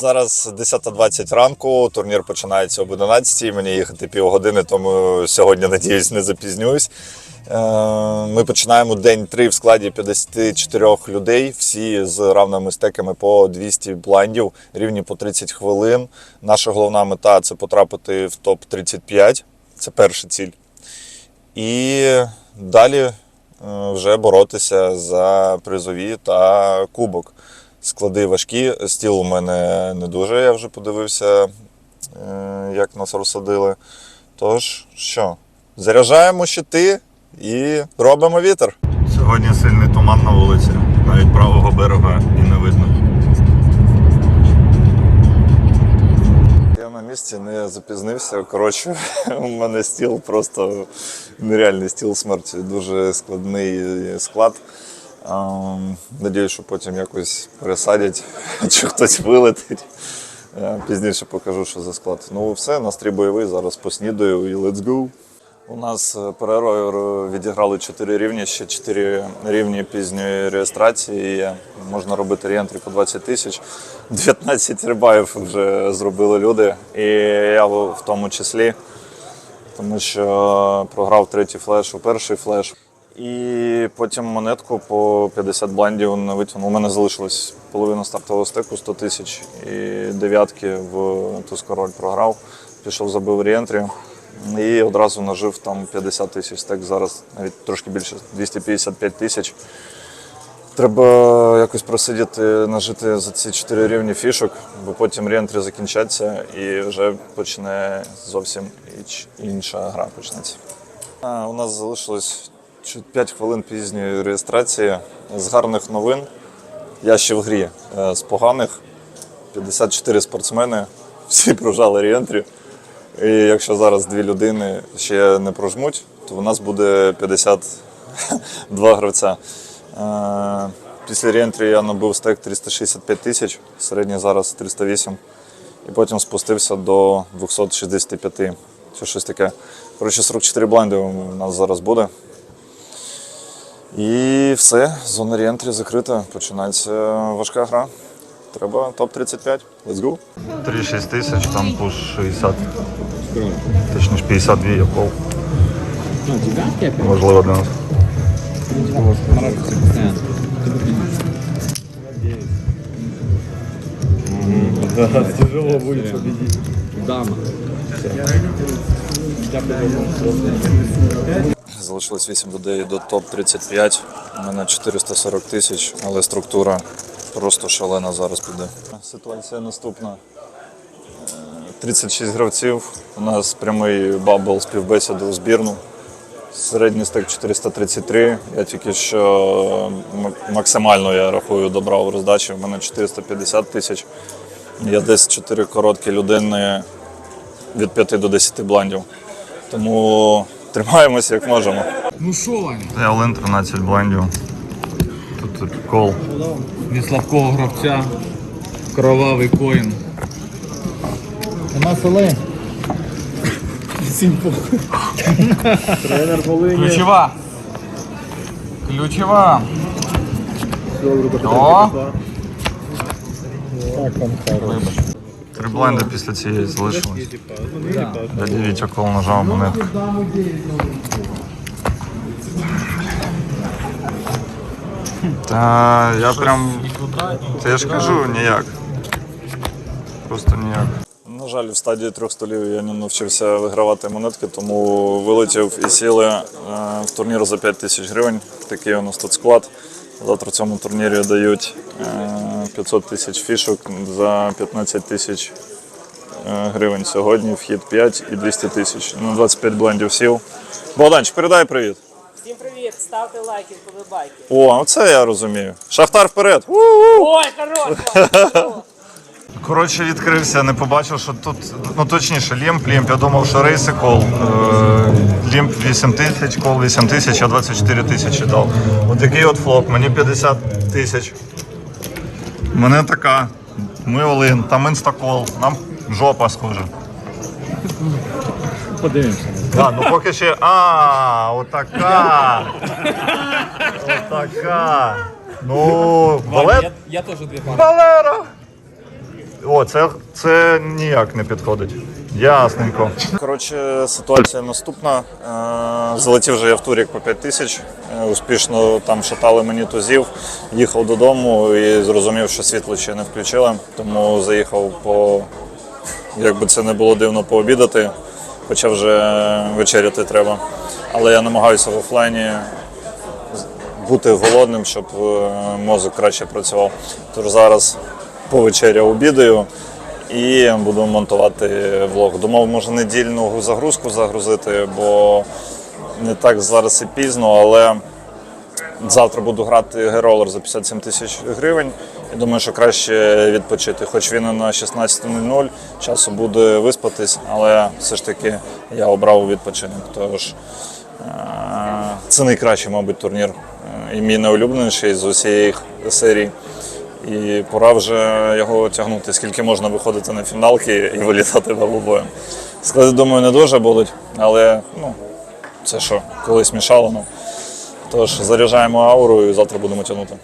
Зараз 10.20 ранку, турнір починається об 11 Мені їхати півгодини, тому сьогодні, надіюсь, не запізнююсь. Е, Ми починаємо день 3 в складі 54 людей, всі з равними стеками по 200 блайндів, рівні по 30 хвилин. Наша головна мета це потрапити в топ-35. Це перша ціль. І далі е, вже боротися за призові та кубок. Склади важкі, стіл у мене не дуже, я вже подивився, е, як нас розсадили. Тож, що, заряджаємо щити і робимо вітер. Сьогодні сильний туман на вулиці, навіть правого берега і не видно. Я на місці не запізнився. Коротше, у мене стіл просто нереальний стіл смерті, дуже складний склад. Надіюсь, що потім якось пересадять, чи хтось вилетить. Е, Пізніше покажу, що за склад. Ну, все, настрій бойовий, зараз поснідаю і let's go. У нас е, перерою відіграли 4 рівні, ще 4 рівні пізньої реєстрації. Можна робити реєнтрі по 20 тисяч. 19 рибаїв вже зробили люди. І я в тому числі, тому що програв третій флеш у перший флеш. І потім монетку по 50 блайндів не витягнув. У мене залишилось половина стартового стеку 100 тисяч. І дев'ятки в Тускороль програв. Пішов, забив реєнтрі. І одразу нажив там 50 тисяч стек. Зараз навіть трошки більше 255 тисяч. Треба якось просидіти, нажити за ці 4 рівні фішок, бо потім реєнтрі закінчаться і вже почне зовсім інша гра почнеться. А, У нас залишилось 5 хвилин пізньої реєстрації. З гарних новин. Я ще в грі. Е, З поганих 54 спортсмени, всі прожали реєнтрі. І якщо зараз дві людини ще не прожмуть, то у нас буде 52 гравця. Е, Після реєнтрі я набив стек 365 тисяч, середній зараз 308. І потім спустився до 265. Чи щось таке. Коротше, 44 блайнди у нас зараз буде. І все, зона реєнтрі закрита. Починається важка гра. Треба топ-35. Let's go. 3-6 тисяч, там пуш 60. Точніше 52 є пол. Ну, девятки опять? Можливо, для нас. Тяжело будет победить. Дама. Залишилось 8 людей до топ-35. У мене 440 тисяч, але структура просто шалена зараз піде. Ситуація наступна. Е, 36 гравців. У нас прямий бабл співбесіди у збірну. Середній стек 433. Я тільки що максимально я рахую добрав роздачі. У мене 450 тисяч. Я десь 4 короткі людини від 5 до 10 бландів. Тому тримаємося як можемо. Ну шо, Ваня? Я Олен 13 блендів. Тут кол. Від слабкого гравця. Кровавий коін. У нас Олень. Ключова. Ключова. О! Три після цієї залишилось. Дядя Вітя кол нажав монетку. Та я прям. Та я ж кажу, ніяк. Просто ніяк. На жаль, в стадії трьох столів я не навчився вигравати монетки, тому вилетів і сіли е, в турнір за 5 тисяч гривень. Такий у нас тут склад. Завтра в цьому турнірі дають е, 500 тисяч фішок за 15 тисяч е, гривень сьогодні. Вхід 5 і 200 тисяч. На 25 блендів сів. Богданчик, передай привіт. Всім привіт, ставте лайки, вподобайки. О, оце я розумію. Шахтар вперед! Ой, хорош! Коротше, відкрився, не побачив, що тут, ну точніше, лімп, лімп. Я думав, що рейси кол. Е, лімп 8 тисяч, кол 8 тисяч, я 24 тисячі дав. От такий от флоп, мені 50 тисяч. Мене така. Ми Олин, там інстакол, нам жопа схоже. Подивимося. Да, ну поки ще. А, отака. Отака. Ну, Валет. Я, я теж дві пари. Валера! О, це, це ніяк не підходить. Ясненько. Коротше, ситуація наступна. Е, Залетів вже я в турік по 5 тисяч. Е, Успішно там шатали мені тузів. Їхав додому і зрозумів, що світло ще не включили. Тому заїхав по, як це не було дивно, пообідати, хоча вже вечеряти треба. Але я намагаюся в офлайні бути голодним, щоб е, мозок краще працював. Тож зараз по вечері обідаю і буду монтувати влог. Думав, може недільну загрузку загрузити, бо не так зараз і пізно, але завтра буду грати геролер за 57 тисяч гривень. І думаю, що краще відпочити. Хоч він і на 16.00, часу буде виспатись, але все ж таки я обрав відпочинок. Тож е, це найкращий, мабуть, турнір. е, І мій найулюбленіший з усієї серії. І пора вже його тягнути, скільки можна виходити на фіналки і вилітати бабобоєм. Склади, думаю, не дуже будуть, але ну, це що, колись мішало. Ну. Тож заряджаємо ауру і завтра будемо тягнути.